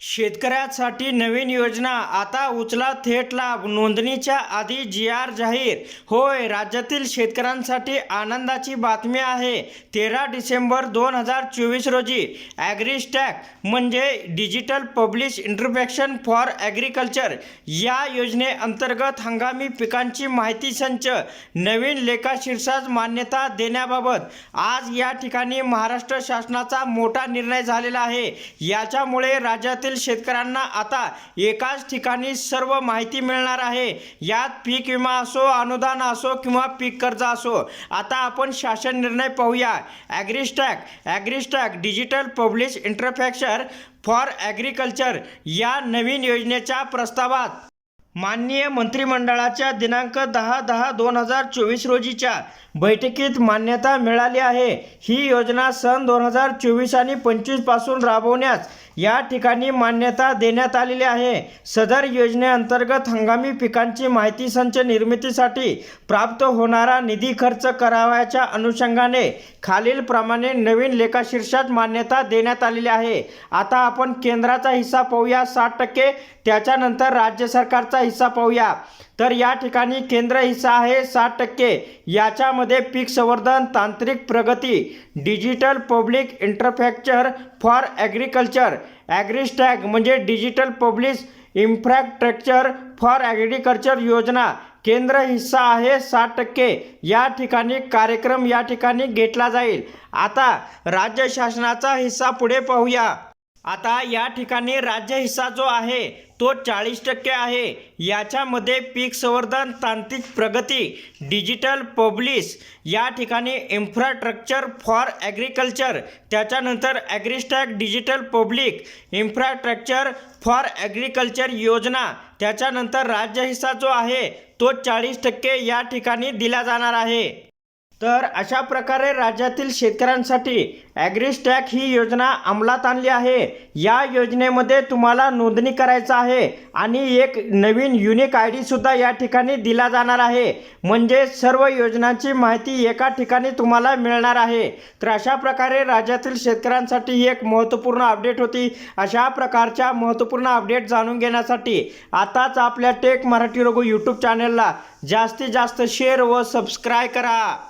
शेतकऱ्यासाठी नवीन योजना आता उचला थेट लाभ नोंदणीच्या आधी जी आर जाहीर. होय राज्यातील शेतकऱ्यांसाठी आनंदाची बातमी आहे तेरा डिसेंबर दोन हजार चोवीस रोजी. ॲग्रीस्टॅक म्हणजे डिजिटल पब्लिश इंटरफॅक्शन फॉर ॲग्रिकल्चर. या योजनेअंतर्गत हंगामी पिकांची माहिती संच नवीन लेखाशीर्षास मान्यता देण्याबाबत. आज या ठिकाणी महाराष्ट्र शासनाचा मोठा निर्णय झालेला आहे. याच्यामुळे राज्यातील शेतकऱ्यांना आता एकाच ठिकाणी सर्व माहिती मिळणार आहे. यात पीक विमा असो अनुदान असो किंवा पीक कर्ज असो. आता आपण शासन निर्णय पाहूया. AgriStack AgriStack digital publish infrastructure for agriculture या नवीन योजनेच्या प्रस्तावात. माननीय मंत्रिमंडळाच्या दिनांक दहा दहा दोन हजार चोवीस रोजीच्या बैठकीत मान्यता मिळाली आहे. ही योजना सन दोन हजार चोवीस आणि पंचवीसपासून राबवण्यास या ठिकाणी मान्यता देण्यात आलेली आहे. सदर योजनेअंतर्गत हंगामी पिकांची माहिती संच निर्मितीसाठी प्राप्त होणारा निधी खर्च करावयाच्या अनुषंगाने खालीलप्रमाणे नवीन लेखाशीर्षात मान्यता देण्यात आलेली आहे. आता आपण केंद्राचा हिस्सा पाहूया. साठ टक्के त्याच्यानंतर राज्य सरकारचा हिस्सा पाहूया. तर या ठिकाणी केंद्र हिस्सा आहे साठ टक्के. याच्यामध्ये पीक संवर्धन तांत्रिक प्रगती digital public infrastructure for agriculture. AgriStack म्हणजे digital publish infrastructure for agriculture योजना. केंद्र हिस्सा आहे साठ टक्के. या ठिकाणी कार्यक्रम या ठिकाणी घेतला जाईल. आता राज्य शासनाचा हिस्सा पुढे पाहूया. आता या ठिकाणी राज्य हिस्सा जो आहे तो चाळीस टक्के आहे. याच्यामध्ये पीक संवर्धन तांत्रिक प्रगती डिजिटल पब्लिश या ठिकाणी इन्फ्रास्ट्रक्चर फॉर ॲग्रिकल्चर त्याच्यानंतर AgriStack digital public infrastructure for agriculture योजना त्याच्यानंतर राज्य हिस्सा जो आहे तो चाळीस टक्के या ठिकाणी दिला जाणार आहे. तर अशा प्रकारे राज्यातील शेतकऱ्यांसाठी ॲग्रिस्टॅक ही योजना अंमलात आणली आहे. या योजनेमध्ये तुम्हाला नोंदणी करायचं आहे आणि एक नवीन युनिक आय डीसुद्धा या ठिकाणी दिला जाणार आहे. म्हणजे सर्व योजनांची माहिती एका ठिकाणी तुम्हाला मिळणार आहे. तर अशा प्रकारे राज्यातील शेतकऱ्यांसाठी ही एक महत्त्वपूर्ण अपडेट होती. अशा प्रकारच्या महत्त्वपूर्ण अपडेट जाणून घेण्यासाठी आताच आपल्या टेक मराठी रघु यूट्यूब चॅनलला जास्तीत जास्त शेअर व सबस्क्राईब करा.